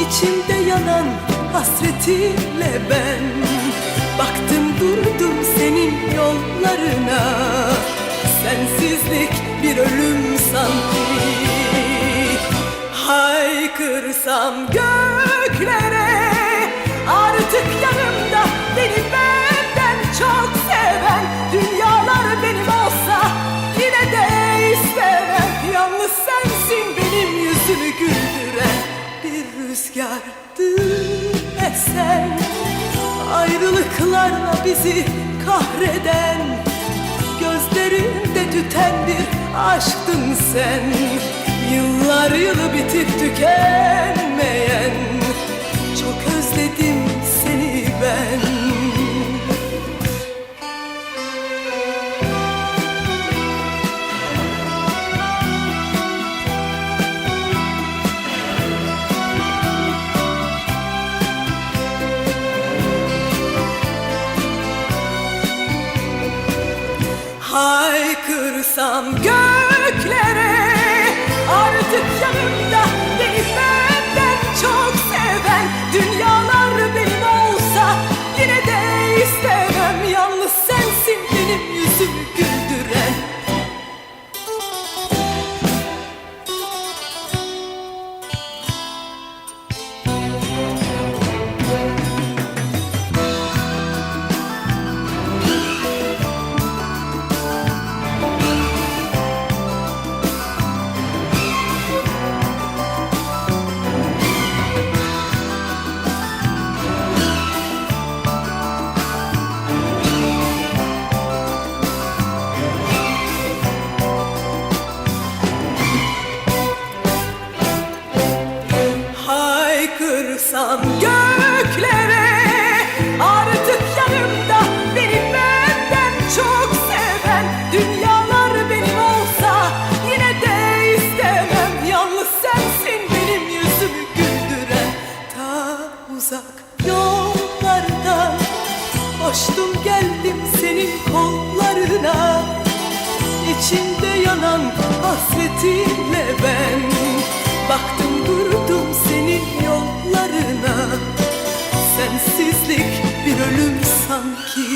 İçimde yanan hasretinle ben Baktım durdum senin yollarına Sensizlik bir ölüm sanki Haykırsam göklere Artık yanımda beni benden çok seven Dünyalar benim olsa yine de istemem Yalnız sensin benim yüzümü güldüren Bir rüzgardı esen Ayrılıklarla bizi kahreden Gözlerimde tüten bir aşktın sen. Yıllar yılı bitip tükenmeyen Haykırsam göklere Artık yanımda Haykırsam göklere Artık yanımda beni benden çok seven Dünyalar benim olsa yine de istemem. Yalnız sensin benim yüzümü güldüren. Ta uzak yollardan Koştum geldim senin kollarına. İçimde yanan hasretinle ben Baktım sensizlik bir ölüm sanki.